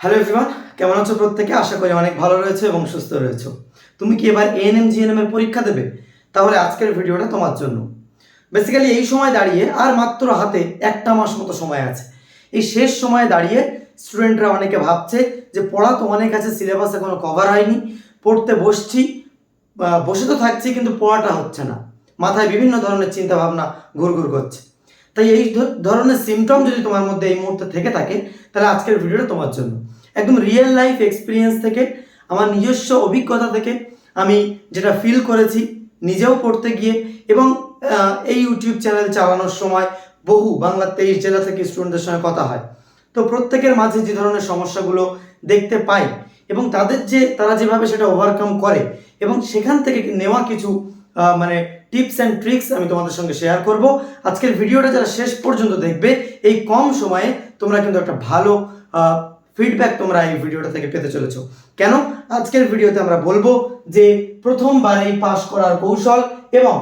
Hello everyone কেমন আছো প্রত্যেকে? আশা করি অনেক ভালো রয়েছে এবং সুস্থ রয়েছে। তুমি কি এবার এএনএম জিএনএম এর পরীক্ষা দেবে? তাহলে আজকের ভিডিওটা তোমার জন্য। বেসিক্যালি এই সময় দাঁড়িয়ে আর মাত্র হাতে একটা মাস মতো সময় আছে। এই শেষ সময়ে দাঁড়িয়ে স্টুডেন্টরা অনেকে ভাবছে যে পড়া তো অনেক আছে সিলেবাস এখনও কভার হয়নি, পড়তে বসছি বসে তো থাকছি কিন্তু পড়াটা হচ্ছে না। মাথায় বিভিন্ন ধরনের চিন্তা ভাবনা ঘুরঘুর করছে। তাই এই ধরনের সিমটম যদি তোমার মধ্যে এই মুহূর্তে থেকে থাকে, তাহলে আজকের ভিডিওটা তোমার জন্য। একদম রিয়েল লাইফ এক্সপিরিয়েন্স থেকে, আমার নিজস্ব অভিজ্ঞতা থেকে আমি যেটা ফিল করেছি নিজেও পড়তে গিয়ে এবং এই ইউটিউব চ্যানেল চালানোর সময় বহু বাংলার তেইশ জেলা থেকে স্টুডেন্টদের সঙ্গে কথা হয়। তো প্রত্যেকের মাঝে যে ধরনের সমস্যাগুলো দেখতে পাই এবং তাদের যে, তারা যেভাবে সেটা ওভারকাম করে এবং সেখান থেকে নেওয়া কিছু মানে টিপস অ্যান্ড ট্রিক্স আমি তোমাদের সঙ্গে শেয়ার করব। আজকের ভিডিওটা যারা শেষ পর্যন্ত দেখবে, এই কম সময়ে তোমরা কিন্তু একটা ভালো ফিডব্যাক তোমরা এই ভিডিওটা থেকে পেতে চলেছো। কেন? আজকের ভিডিওতে আমরা বলব যে প্রথমবারেই পাস করার কৌশল এবং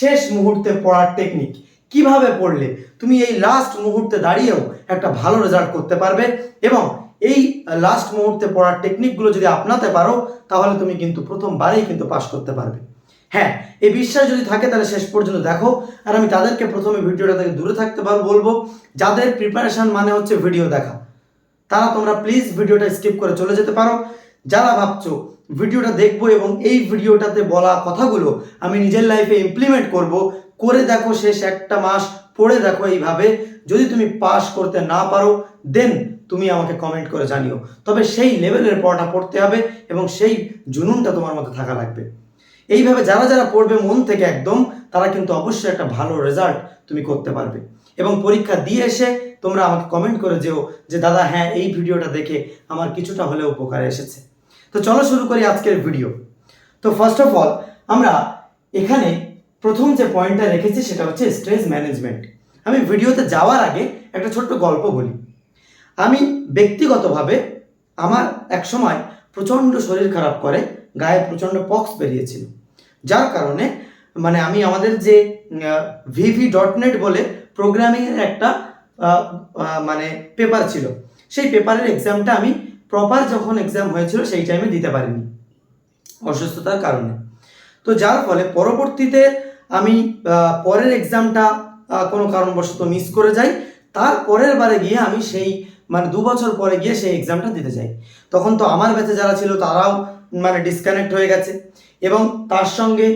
শেষ মুহূর্তে পড়ার টেকনিক কীভাবে পড়লে? তুমি এই লাস্ট মুহূর্তে দাঁড়িয়েও একটা ভালো রেজাল্ট করতে পারবে এবং এই লাস্ট মুহূর্তে পড়ার টেকনিকগুলো যদি আপনাতে পারো, তাহলে তুমি কিন্তু প্রথমবারেই কিন্তু পাস করতে পারবে। হ্যাঁ এই বিশ্বাস যদি থাকে তাহলে শেষ পর্যন্ত দেখো। আর আমি তাদেরকে প্রথমে ভিডিওটা থেকে দূরে থাকতে পার বলব, যাদের প্রিপারেশন মানে হচ্ছে ভিডিও দেখা। তারা তোমরা প্লিজ ভিডিওটা স্কিপ করে চলে যেতে পারো। যারা ভাবছ ভিডিওটা দেখব এবং এই ভিডিওটাতে বলা কথাগুলো আমি নিজের লাইফে ইমপ্লিমেন্ট করব, করে দেখো শেষ একটা মাস, পড়ে দেখো এইভাবে। যদি তুমি পাস করতে না পারো দেন তুমি আমাকে কমেন্ট করে জানিও। তবে সেই লেভেলের পড়াটা পড়তে হবে এবং সেই জুনুনটা তোমার মধ্যে থাকা লাগবে। এইভাবে যারা যারা পড়বে মন থেকে একদম, তারা কিন্তু অবশ্যই একটা ভালো রেজাল্ট তুমি করতে পারবে। এবং পরীক্ষা দিয়ে এসে তোমরা আমাকে কমেন্ট করে যেও যে, দাদা হ্যাঁ এই ভিডিওটা দেখে আমার কিছুটা হলেও উপকারে এসেছে। তো চলো শুরু করি আজকের ভিডিও তো ফার্স্ট অফ অল আমরা এখানে প্রথম যে পয়েন্টটা রেখেছি, সেটা হচ্ছে স্ট্রেস ম্যানেজমেন্ট আমি ভিডিওতে যাওয়ার আগে একটা ছোট্ট গল্প বলি। আমি ব্যক্তিগতভাবে আমার এক সময় প্রচণ্ড শরীর খারাপ করে, গায়ে প্রচণ্ড পক্স বেরিয়েছিল। যার কারণে মানে আমি আমাদের যে ভিভি ডট নেট বলে প্রোগ্রামিংয়ের একটা মানে পেপার ছিল। সেই পেপারের এক্সামটা আমি প্রপার যখন এক্সাম হয়েছিল, সেই টাইমে দিতে পারিনি, অসুস্থতার কারণে। তো যার ফলে পরবর্তীতে আমি পরের এক্সামটা কোনো কারণবশত মিস করে যাই। তার পরের বারে গিয়ে আমি সেই মানে দু বছর পরে গিয়ে সেই এক্সামটা দিতে যাই। তখন তো আমার ব্যাচে যারা ছিল, তারাও মানে ডিসকানেক্ট হয়ে গেছে। এবং তার সঙ্গে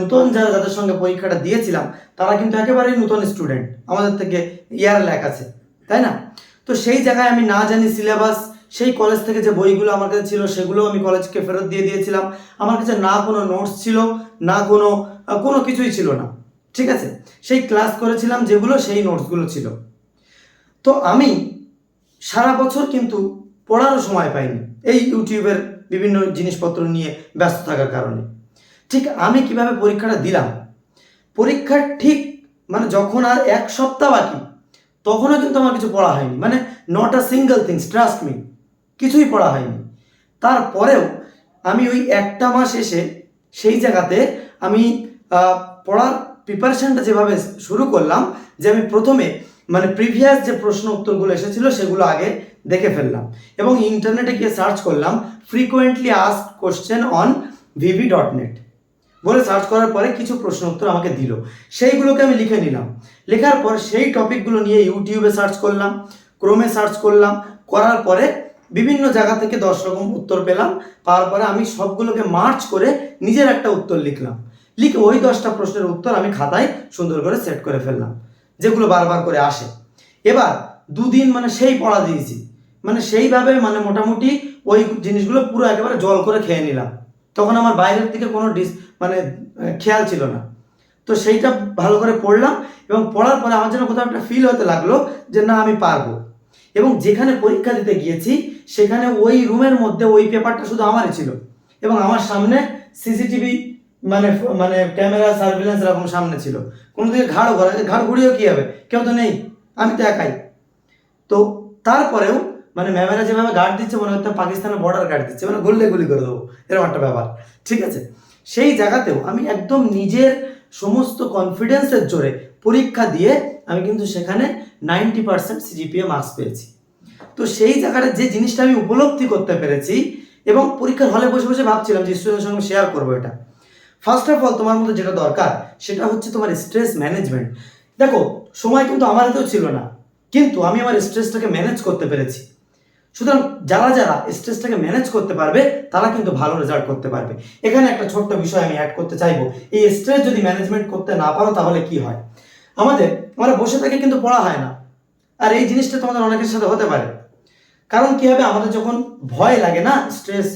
নতুন যারা যাদের সঙ্গে পরীক্ষাটা দিয়েছিলাম, তারা কিন্তু একেবারেই নতুন স্টুডেন্ট আমাদের থেকে ইয়ার ল্যাক আছে, তাই না? তো সেই জায়গায় আমি না জানি সিলেবাস সেই কলেজ থেকে যে বইগুলো আমার কাছে ছিল সেগুলো আমি কলেজকে ফেরত দিয়ে দিয়েছিলাম। আমার কাছে না কোনো নোটস ছিল, না কোনো কোনো কিছুই ছিল না, ঠিক আছে? সেই ক্লাস করেছিলাম যেগুলো সেই নোটসগুলো ছিল। তো আমি সারা বছর কিন্তু পড়ারও সময় পাইনি। এই ইউটিউবের বিভিন্ন জিনিসপত্র নিয়ে ব্যস্ত থাকার কারণে। ঠিক আমি কীভাবে পরীক্ষাটা দিলাম? পরীক্ষার ঠিক মানে যখন আর এক সপ্তাহ বাকি, তখনও কিন্তু আমার কিছু পড়া হয়নি। মানে not a single things trust me কিছুই পড়া হয়নি। তারপরেও আমি ওই একটা মাস এসে সেই জায়গাতে আমি পড়ার প্রিপারেশনটা যেভাবে শুরু করলাম, যে আমি প্রথমে মানে প্রিভিয়াস যে প্রশ্ন উত্তরগুলো এসেছিল সেগুলো আগে দেখে ফেললাম। এবং ইন্টারনেটে গিয়ে সার্চ করলাম frequently ask question on V V dot বলে সার্চ করার পরে কিছু প্রশ্ন উত্তর আমাকে দিল। সেইগুলোকে আমি লিখে নিলাম। লেখার পর সেই টপিকগুলো নিয়ে ইউটিউবে সার্চ করলাম ক্রোমে সার্চ করলাম, করার পরে বিভিন্ন জায়গা থেকে দশ রকম উত্তর পেলাম। পাওয়ার পরে আমি সবগুলোকে মার্চ করে নিজের একটা উত্তর লিখলাম। লিখে ওই দশটা প্রশ্নের উত্তর আমি খাতায় সুন্দর করে সেট করে ফেললাম। যেগুলো বারবার করে আসে। এবার দুদিন মানে সেই পড়া দিয়েছি। মানে সেইভাবে মানে মোটামুটি ওই জিনিসগুলো পুরো একেবারে জল করে খেয়ে নিলাম। তখন আমার বাইরের দিকে কোনো ডিস মানে খেয়াল ছিল না। তো সেইটা ভালো করে পড়লাম এবং পড়ার পরে আমার যেন কোথাও একটা ফিল হতে লাগল যে না, আমি পারব। এবং যেখানে পরীক্ষা দিতে গিয়েছি, সেখানে ওই রুমের মধ্যে ওই পেপারটা শুধু আমারই ছিল। এবং আমার সামনে সিসিটিভি মানে মানে ক্যামেরা সার্ভিলেন্স এরকম সামনে ছিল। কোনো দিকে ঘাড় ঘোরা ঘাড় ঘুরিয়েও কী হবে? কেউ তো নেই। আমি তো একাই। তো তারপরেও মানে ম্যামেরা যেভাবে গার্ড দিচ্ছে, মনে হচ্ছে পাকিস্তানের বর্ডার গার্ড দিচ্ছে মানে গুললে গুলি করে দেবো। এরকম একটা ব্যাপার। ঠিক আছে? সেই জায়গাতেও আমি একদম নিজের সমস্ত কনফিডেন্সের জোরে পরীক্ষা দিয়ে আমি কিন্তু সেখানে নাইনটি পার্সেন্ট সিজিপিএ মার্কস পেয়েছি। তো সেই জায়গাটা যে জিনিসটা আমি উপলব্ধি করতে পেরেছি এবং পরীক্ষার হলে বসে বসে ভাবছিলাম যে স্টুডেন্টের সঙ্গে শেয়ার করব এটা। ফার্স্ট অফ অল তোমার মধ্যে যেটা দরকার, সেটা হচ্ছে তোমার স্ট্রেস ম্যানেজমেন্ট দেখো, সময় কিন্তু আমার হাতেও ছিল না, কিন্তু আমি আমার স্ট্রেসটাকে ম্যানেজ করতে পেরেছি। সুতরাং যারা যারা স্ট্রেসটাকে ম্যানেজ করতে পারবে, তারা কিন্তু ভালো রেজাল্ট করতে পারবে। এখানে একটা ছোট্ট বিষয় আমি অ্যাড করতে চাইব। এই স্ট্রেস যদি ম্যানেজমেন্ট করতে না পারো, তাহলে কি হয়? আমাদের, আমরা বসে থেকে কিন্তু পড়া হয় না। আর এই জিনিসটা তোমাদের অনেকের সাথে হতে পারে। কারণ কি হবে? আমাদের যখন ভয় লাগে না স্ট্রেস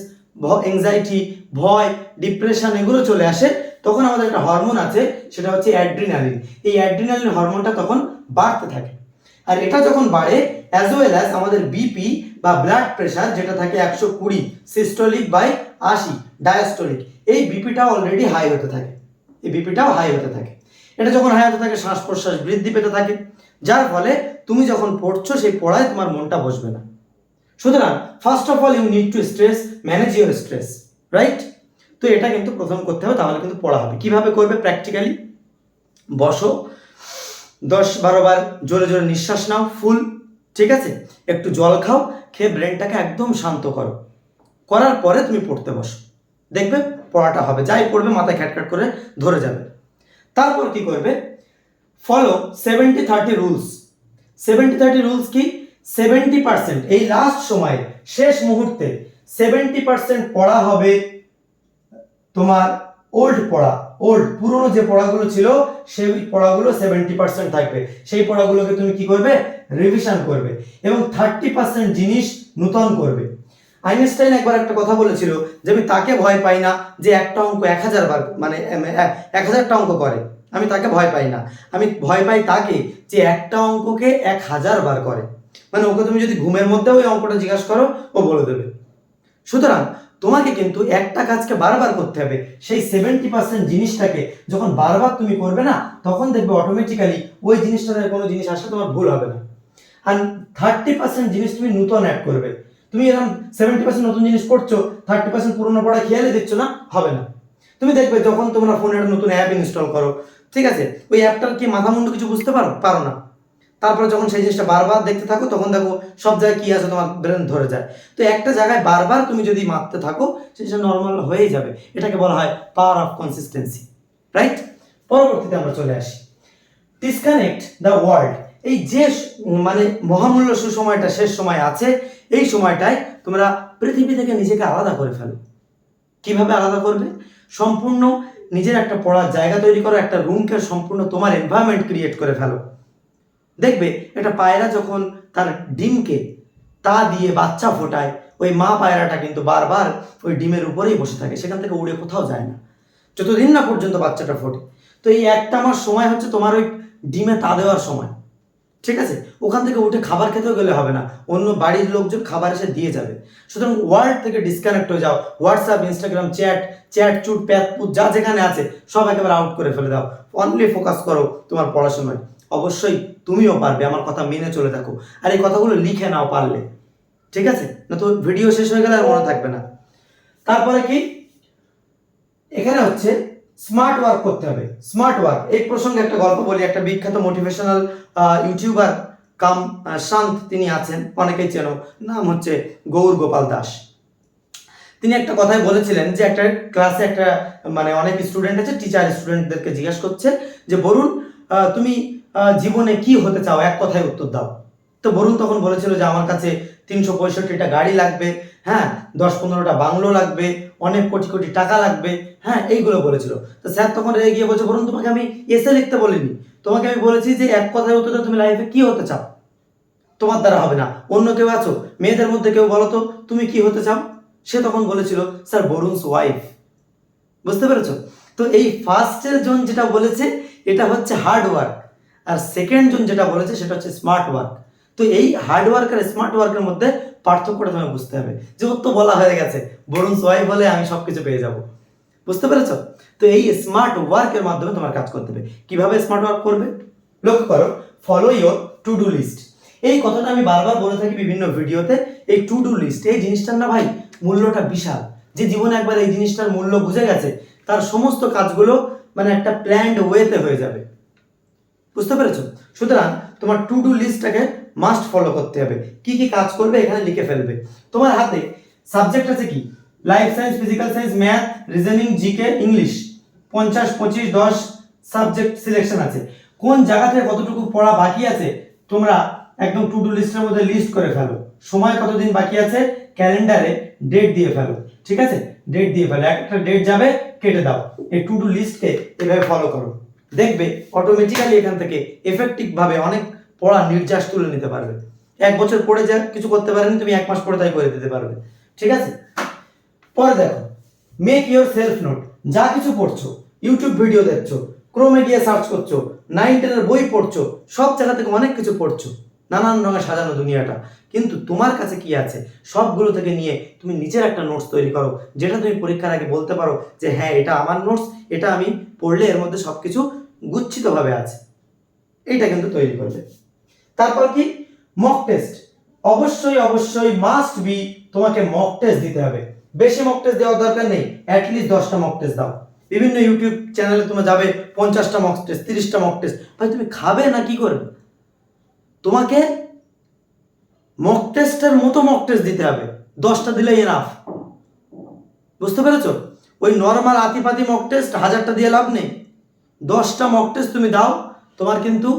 এংজাইটি ভয় ডিপ্রেশন এগুলো চলে আসে, তখন আমাদের একটা হরমোন আছে, সেটা হচ্ছে অ্যাড্রিনালিন এই অ্যাড্রিনালিন হরমোনটা তখন বাড়তে থাকে। আর এটা যখন বাড়ে অ্যাজ ওয়েল অ্যাজ আমাদের বিপি বা ব্লাড প্রেশার যেটা থাকে একশো কুড়ি সিস্টোলিক বাই আশি ডায়াস্টোলিক এই বিপিটাও অলরেডি হাই হতে থাকে। এই বিপিটাও হাই হতে থাকে। এটা যখন হাই হতে থাকে, শ্বাস প্রশ্বাস বৃদ্ধি পেতে থাকে। যার ফলে তুমি যখন পড়ছো, সেই পড়ায় তোমার মনটা বসবে না। সুতরাং first of all you need to stress manage your stress right তো এটা কিন্তু প্রথম করতে হবে, তাহলে কিন্তু পড়া হবে। কীভাবে করবে? প্র্যাকটিক্যালি বসো, দশ বারো বার জোরে জোরে নিঃশ্বাস নাও ফুল ঠিক আছে? একটু জল খাও, খেয়ে ব্রেনটাকে একদম শান্ত করো। করার পরে তুমি পড়তে বসো। দেখবে পড়াটা হবে। যাই পড়বে, মাথায় খ্যাটখ্যাট করে ধরে যাবে। তারপর কি করবে? Follow seventy thirty rules seventy thirty rules কি? সেভেন্টি পার্সেন্ট, এই লাস্ট সময়, শেষ মুহূর্তে সেভেন্টি পার্সেন্ট পড়া হবে তোমার ওল্ড পড়া ওল্ড পুরনো যে পড়াগুলো ছিল, সেই পড়াগুলো সেভেন্টি পার্সেন্ট থাকবে। সেই পড়াগুলোকে তুমি কি করবে? রিভিশন করবে এবং থার্টি পার্সেন্ট জিনিস নূতন করবে। আইনস্টাইন একবার একটা কথা বলেছিল যে আমি তাকে ভয় পাই না যে একটা অঙ্ক এক হাজার বার মানে এক- হাজারটা অঙ্ক করে। আমি তাকে ভয় পাই না। আমি ভয় পাই তাকে যে একটা অঙ্ককে এক হাজার বার করে। মানে ওকে তুমি যদি ঘুমের মধ্যে ওই অঙ্কটা জিজ্ঞাসা করো, ও বলে দেবে। সুতরাং তোমাকে কিন্তু একটা কাজকে বারবার করতে হবে। সেই সেভেন্টি পার্সেন্ট জিনিসটাকে যখন বারবার তুমি করবে না, তখন দেখবে অটোমেটিক্যালি ওই জিনিসটাতে কোনো জিনিস আসলে তোমার ভুল হবে না। আর থার্টি পার্সেন্ট জিনিস তুমি নূতন অ্যাড করবে। তুমি এরকম সেভেন্টি পার্সেন্ট নতুন জিনিস করছ থার্টি পার্সেন্ট পুরোনো পড়া খেয়ালে দিচ্ছ না, হবে না। তুমি দেখবে যখন তোমরা ফোনে একটা নতুন অ্যাপ ইনস্টল করো, ঠিক আছে? ওই অ্যাপটার কি মাথা মুন্ডু কিছু বুঝতে পারো? পারো না। তারপরে যখন সেই জিনিসটা বারবার দেখতে থাকো, তখন দেখো সব জায়গায় কি আছে, তোমার ব্রেন ধরে যায়। তো একটা জায়গায় বারবার তুমি যদি মারতে থাকো সেটা নর্মাল হয়েই যাবে। এটাকে বলা হয় পাওয়ার অফ কনসিস্টেন্সি রাইট পরবর্তীতে আমরা চলে আসি। ডিসকানেক্ট দ্য ওয়ার্ল্ড এই যে মানে মহামূল্য সুসময়টা শেষ সময় আছে, এই সময়টায় তোমরা পৃথিবী থেকে নিজেকে আলাদা করে ফেলো। কীভাবে আলাদা করবে? সম্পূর্ণ নিজের একটা পড়ার জায়গা তৈরি করো, একটা রুমকে সম্পূর্ণ তোমার এনভায়রনমেন্ট ক্রিয়েট করে ফেলো। দেখবে একটা পায়রা যখন তার ডিমকে তা দিয়ে বাচ্চা ফোটায়, ওই মা পায়রাটা কিন্তু বারবার ওই ডিমের উপরেই বসে থাকে, সেখান থেকে উড়ে কোথাও যায় না। যতদিন না পর্যন্ত বাচ্চাটা ফোটে। তো এই একটা মাস সময় হচ্ছে তোমার ওই ডিমে তা দেওয়ার সময়। ঠিক আছে? ওখান থেকে উঠে খাবার খেতেও গেলে হবে না। অন্য বাড়ির লোকজন খাবার এসে দিয়ে যাবে। সুতরাং ওয়ার্ল্ড থেকে ডিসকানেক্ট হয়ে যাও। হোয়াটসঅ্যাপ ইনস্টাগ্রাম চ্যাট চ্যাট চুট, প্যাট যা যেখানে আছে, সব একেবারে আউট করে ফেলে দাও। অনলি ফোকাস করো তোমার পড়াশোনায়। অবশ্যই তুমিও পারবে, আমার কথা মেনে চলে থাকো। আর এই কথাগুলো লিখে নাও পারলে। ঠিক আছে? না তো ভিডিও শেষ হয়ে গেলে আর মনে থাকবে না। তারপরে কি? এখানে হচ্ছে স্মার্ট ওয়ার্ক করতে হবে। স্মার্ট ওয়ার্ক এই প্রসঙ্গে একটা গল্প বলি, একটা বিখ্যাত মোটিভেশনাল ইউটিউবার কাম শান্ত তিনি আছেন, অনেকেই চেনো। নাম হচ্ছে গৌর গোপাল দাস। তিনি একটা কথাই বলেছিলেন যে একটা ক্লাসে একটা মানে অনেক স্টুডেন্ট আছে টিচার স্টুডেন্টদেরকে জিজ্ঞাসা করছে যে, বরুণ তুমি জীবনে কি হতে চাও? এক কথায় উত্তর দাও। তো বরুণ তখন বলেছিল যে, আমার কাছে তিনশো পঁয়ষট্টিটা গাড়ি লাগবে হ্যাঁ দশ পনেরোটা বাংলো লাগবে, অনেক কোটি কোটি টাকা লাগবে হ্যাঁ এইগুলো বলেছিল। তো স্যার তখন রেগে গিয়ে বলছে, বরুণ, তোমাকে আমি এসে লিখতে বলিনি। তোমাকে আমি বলেছি যে, এক কথায় উত্তর তুমি লাইফে কি হতে চাও? তোমার দ্বারা হবে না। অন্য কেউ আছো? মেয়েদের মধ্যে কেউ বলো তো, তুমি কি হতে চাও? সে তখন বলেছিল, স্যার, বরুণস ওয়াইফ বুঝতে পেরেছ? তো এই ফার্স্টের জন যেটা বলেছে, এটা হচ্ছে হার্ড ওয়ার্ক আর সেকেন্ড জন যেটা বলেছে সেটা হচ্ছে স্মার্ট ওয়ার্ক তো এই হার্ড ওয়ার্ক আর স্মার্ট ওয়ার্কের মধ্যে পার্থক্যটা তোমায় বুঝতে হবে। যে ওর তো বলা হয়ে গেছে, বরুণ ওয়াইফ হলে আমি সব কিছু পেয়ে যাব। বুঝতে পেরেছ? তো এই স্মার্ট ওয়ার্কের মাধ্যমে তোমার কাজ করতে হবে। কীভাবে স্মার্ট ওয়ার্ক করবে? লক্ষ্য করো follow your to do list এই কথাটা আমি বারবার বলে থাকি বিভিন্ন ভিডিওতে, এই টু ডু লিস্ট এই জিনিসটার না ভাই মূল্যটা বিশাল। যে জীবনে একবার এই জিনিসটার মূল্য বুঝে গেছে, তার সমস্ত কাজগুলো মানে একটা প্ল্যান্ড ওয়েতে হয়ে যাবে। বুঝতে পেরেছ? সুতরাং তোমার টু ডু লিস্টটাকে মাস্ট ফলো করতে হবে। কি কি কাজ করবে এখানে লিখে ফেলবে। তোমার হাতে সাবজেক্ট আছে কি? Life science physical science math reasoning GK English পঞ্চাশ, পঁচিশ, দশ সাবজেক্ট সিলেকশন আছে। কোন জায়গা থেকে কতটুকু পড়া বাকি আছে, তোমরা একদম টু ডু লিস্টের মধ্যে লিস্ট করে ফেলো। সময় কতদিন বাকি আছে, ক্যালেন্ডারে ডেট দিয়ে ফেলো। ঠিক আছে? ডেট দিয়ে ফেলো। একটা ডেট যাবে, কেটে দাও। এই টু ডু লিস্টকে এভাবে ফলো করো। দেখবে অটোমেটিক্যালি এখান থেকে এফেক্টিভভাবে অনেক পড়া নির্যাস তুলে নিতে পারবে। এক বছর পড়ে যা, কিছু করতে পারেনি, তুমি এক মাস পরে তাই করে দিতে পারবে। ঠিক আছে? পরে দেখো মেক ইউর সেলফ নোট যা কিছু পড়ছো ইউটিউব ভিডিও দেখছ ক্রোমে গিয়ে সার্চ করছ নাইন টেনের বই পড়ছো, সব জায়গা থেকে অনেক কিছু পড়ছো। নানান রঙে সাজানো দুনিয়াটা। কিন্তু তোমার কাছে কি আছে? সবগুলো থেকে নিয়ে তুমি নিজের একটা নোটস তৈরি করো, যেটা তুমি পরীক্ষার আগে বলতে পারো যে হ্যাঁ এটা আমার নোটস এটা আমি পড়লে এর মধ্যে সব কিছু গুচ্ছিতভাবে আছে। এটা কিন্তু তৈরি করবে। তারপর কি? মক টেস্ট অবশ্যই অবশ্যই মাস্ট বি তোমাকে মক টেস্ট দিতে হবে। বেশি মক টেস্ট দেওয়ার দরকার নেই। অ্যাটলিস্ট দশটা মক টেস্ট দাও। বিভিন্ন ইউটিউব চ্যানেলে তোমরা যাবে, পঞ্চাশটা মক টেস্ট তিরিশটা মক টেস্ট ভাই, তুমি খাবে না কি করবে তোমাকে মক টেস্টের মতো মক টেস্ট দিতে হবে। দশটা দিলেই এনাফ বুঝতে পেরেছ? ওই নর্মাল আতিপাতি মক টেস্ট হাজারটা দিয়ে লাভ নেই। দশটা মক টেস্ট তুমি দাও, তোমার কিন্তু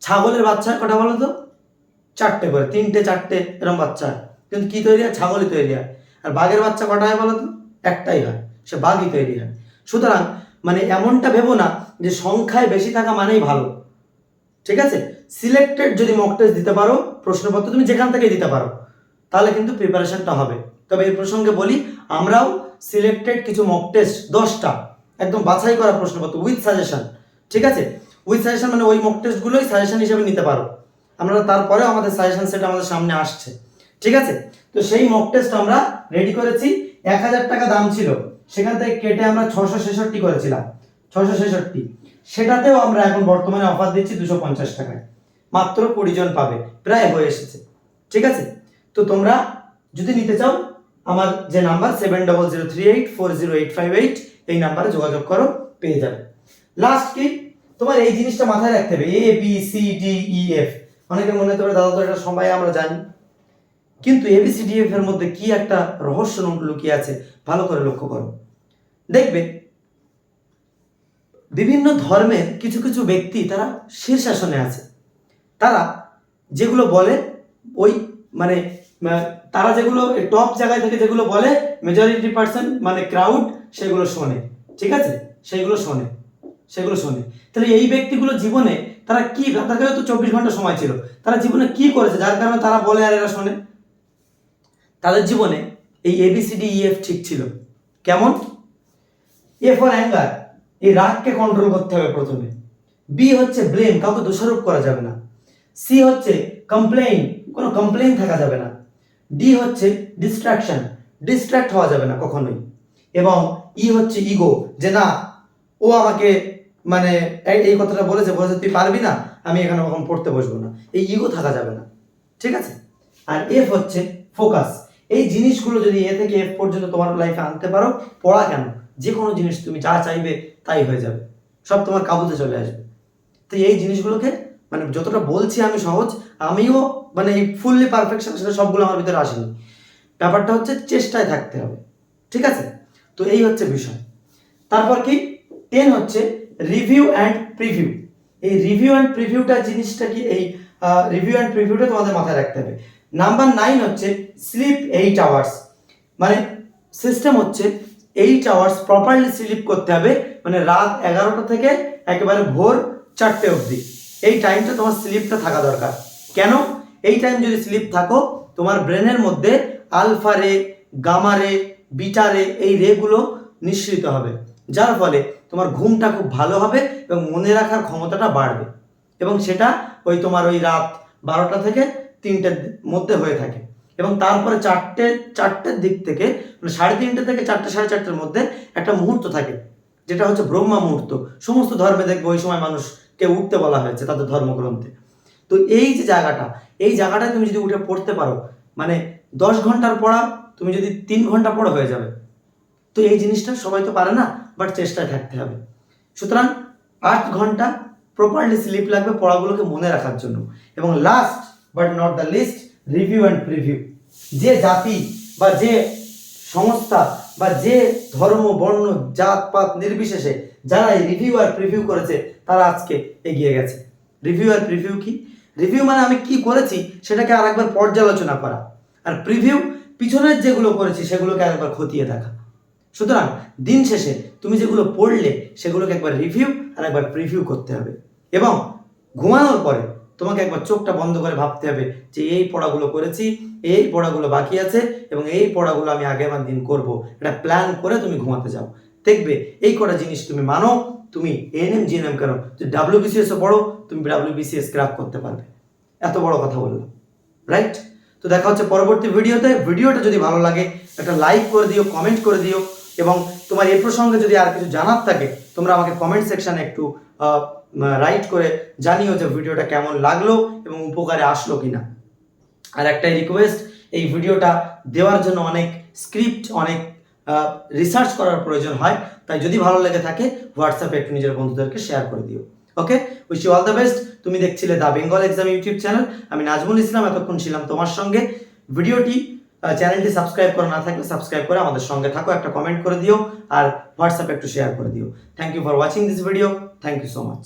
ছাগলের বাচ্চা হয় কটা বলো তো? চারটে করে, তিনটে, চারটে এরকম বাচ্চা। কিন্তু কি তৈরি হয়? ছাগলই তৈরি হয়। আর বাঘের বাচ্চা কটা হয় বলো তো? একটাই হয়। সে বাঘই তৈরি হয়। সুতরাং মানে এমনটা ভেবো না যে সংখ্যায় বেশি থাকা মানেই ভালো। ঠিক আছে? সিলেক্টেড যদি মক টেস্ট দিতে পারো, প্রশ্নপত্র তুমি যেখান থেকে দিতে পারো, তাহলে কিন্তু প্রিপারেশনটা হবে। তবে এই প্রসঙ্গে বলি, আমরাও সিলেক্টেড কিছু মক টেস্ট দশটা, একদম বাছাই করা প্রশ্নপত্র উইথ সাজেশন ঠিক আছে? উইথ সাজেশন মানে ওই মক টেস্টগুলোই সাজেশন হিসেবে নিতে পারো। আমরা তারপরেও আমাদের সাজেশন সেট আমাদের সামনে আসছে, ঠিক আছে? তো সেই মক টেস্ট আমরা রেডি করেছি, এক হাজার টাকা দাম ছিল, সেখান থেকে কেটে আমরা ছশো ছেষট্টি করেছিলাম ছশো ছেষট্টি। সেটাতেও আমরা এখন বর্তমানে অফার দিচ্ছি দুশো পঞ্চাশ টাকায়। মাত্র কুড়ি জন পাবে, প্রায় হয়ে এসেছে। ঠিক আছে? তো তোমরা যদি নিতে চাও, আমার যে number seven double zero three eight four zero eight five eight, এই নাম্বারে যোগাযোগ করো, পেয়ে যাবে। লাস্ট কি? তোমার এই জিনিসটা মাথায় রাখতে হবে A B C D E F অনেকে মনে পারে দাদা তো এটা সবাই আমরা জানি। কিন্তু এ বি সি এবিসিডিএফ এর মধ্যে কি একটা রহস্য লুকিয়ে আছে, ভালো করে লক্ষ্য করো। দেখবে, বিভিন্ন ধর্মের কিছু কিছু ব্যক্তি তারা শীর্ষাসনে আছে। তারা যেগুলো বলে, ওই মানে তারা যেগুলো টপ জায়গায় থেকে যেগুলো বলে মেজরিটি পার্সেন্ট মানে ক্রাউড সেগুলো শোনে। ঠিক আছে? সেগুলো শোনে। সেগুলো শোনে। তাহলে এই ব্যক্তিগুলো জীবনে তারা কি, তাদের কাছে তো চব্বিশ ঘণ্টা সময় ছিল। তারা জীবনে কি করেছে? যার কারণে তারা বলে আর এরা শোনে? তাদের জীবনে এই এবিসিডি ইএফ ঠিক ছিল। কেমন? এ ফর অ্যাঙ্গার এই রাগকে কন্ট্রোল করতে হবে প্রথমে। বি হচ্ছে ব্লেম কাউকে দোষারোপ করা যাবে না। সি হচ্ছে কমপ্লেইন কোনো কমপ্লেইন থাকা যাবে না। ডি হচ্ছে ডিস্ট্রাকশন ডিস্ট্র্যাক্ট হওয়া যাবে না কখনোই। এবং ই হচ্ছে ইগো যে না, ও আমাকে মানে এই কথাটা বলেছে বলেছে, তুই পারবি না, আমি এখানে কখন পড়তে বসবো না। এই ইগো থাকা যাবে না। ঠিক আছে? আর এফ হচ্ছে ফোকাস এই জিনিসগুলো যদি এ থেকে এফ পর্যন্ত তোমার লাইফে আনতে পারো, পড়া কেন? যে কোনো জিনিস তুমি যা চাইবে, তাই হয়ে যাবে। সব তোমার কাবুতে চলে আসবে। তো এই জিনিসগুলোকে মানে যতটা বলছি আমি সহজ, আমিও মানে এই ফুললি পারফেকশন সেটা সবগুলো আমার ভিতরে আসেনি। ব্যাপারটা হচ্ছে চেষ্টায় থাকতে হবে, ঠিক আছে? তো এই হচ্ছে বিষয়। তারপর কি? টেন হচ্ছে রিভিউ অ্যান্ড প্রিভিউ এই রিভিউ অ্যান্ড প্রিভিউটা জিনিসটা কি? এই রিভিউ অ্যান্ড প্রিভিউটা তোমাদের মাথায় রাখতে হবে। নাম্বার নাইন হচ্ছে স্লিপ এইট আওয়ার্স মানে সিস্টেম হচ্ছে এইট আওয়ার্স প্রপারলি স্লিপ করতে হবে মানে রাত এগারোটা থেকে একেবারে ভোর চারটে অবধি। এই টাইমটা তোমার স্লিপটা থাকা দরকার। কেন? এই টাইম যদি স্লিপ থাকো, তোমার ব্রেনের মধ্যে আলফা রে গামা রে বিটা রে এই রেগুলো নিঃসৃত হবে। যার ফলে তোমার ঘুমটা খুব ভালো হবে এবং মনে রাখার ক্ষমতাটা বাড়বে। এবং সেটা ওই তোমার ওই রাত বারোটা থেকে তিনটের মধ্যে হয়ে থাকে। এবং তারপরে চারটে, চারটের দিক থেকে মানে সাড়ে তিনটে থেকে চারটে, সাড়ে চারটের মধ্যে একটা মুহূর্ত থাকে। যেটা হচ্ছে ব্রহ্মা মুহূর্ত। সমস্ত ধর্মে দেখবে ওই সময় মানুষকে উঠতে বলা হয়েছে তাদের ধর্মগ্রন্থে। তো এই যে জায়গাটা, এই জায়গাটায় তুমি যদি উঠে পড়তে পারো মানে দশ ঘণ্টার পড়া তুমি যদি তিন ঘণ্টা পড়া হয়ে যাবে, তো এই জিনিসটা সবাই তো পারে না বাট চেষ্টায় থাকতে হবে। সুতরাং আট ঘণ্টা প্রপারলি স্লিপ লাগবে পড়াগুলোকে মনে রাখার জন্য। এবং last but not the least review and preview যে জাতি বা যে সংস্থা বা যে ধর্ম, বর্ণ, জাত, পাত নির্বিশেষে যারা রিভিউ আর প্রিভিউ করেছে, তারা আজকে এগিয়ে গেছে। রিভিউ আর প্রিভিউ কি? রিভিউ মানে আমি কি করেছি সেটাকে আরেকবার পর্যালোচনা করা। আর প্রিভিউ পিছনের যেগুলো করেছি সেগুলোকে আরেকবার খতিয়ে দেখা। সুতরাং দিন শেষে তুমি যেগুলো পড়লে সেগুলোকে একবার রিভিউ আর একবার প্রিভিউ করতে হবে। এবং ঘুমানোর পরে তোমাকে একবার চোখটা বন্ধ করে ভাবতে হবে যে এই পড়াগুলো করেছি, এই পড়াগুলো বাকি আছে এবং এই পড়াগুলো আমি আগের দিন করব। এটা প্ল্যান করে তুমি ঘুমাতে যাও। দেখবে এই কটা জিনিস তুমি মানো, তুমি এনএম জিএনএম কেন? যদি ডাব্লিউবিসিএস পড়ো, তুমি ডাব্লিউ ডাব্লিউবিসিএস ক্র্যাক করতে পারবে। এত বড় কথা বললাম। রাইট তো দেখা হচ্ছে পরবর্তী ভিডিওতে। ভিডিওটা যদি ভালো লাগে, একটা লাইক করে দিও কমেন্ট করে দিও এবং তোমার এই প্রসঙ্গে যদি আর কিছু জানার থাকে, তোমরা আমাকে কমেন্ট সেকশানে একটু রাইট করে জানিও যে ভিডিওটা কেমন লাগল এবং উপকারে আসলো কিনা। আর একটাই রিকোয়েস্ট এই ভিডিওটা দেওয়ার জন্য অনেক স্ক্রিপ্ট অনেক রিসার্চ করার প্রয়োজন হয়। তাই যদি ভালো লেগে থাকে হোয়াটসঅ্যাপে একটু নিজের বন্ধুদেরকে শেয়ার করে দিও। Okay wish you all the best তুমি দেখছিলে the Bengal exam YouTube channel আমি নাজমুল ইসলাম, এতক্ষণ ছিলাম তোমার সঙ্গে। ভিডিওটি চ্যানেলটি সাবস্ক্রাইব করা না থাকলে সাবস্ক্রাইব করে আমাদের সঙ্গে থাকো, একটা কমেন্ট করে দিও, আর হোয়াটসঅ্যাপে একটু শেয়ার করে দিও। Thank you for watching this video thank you so much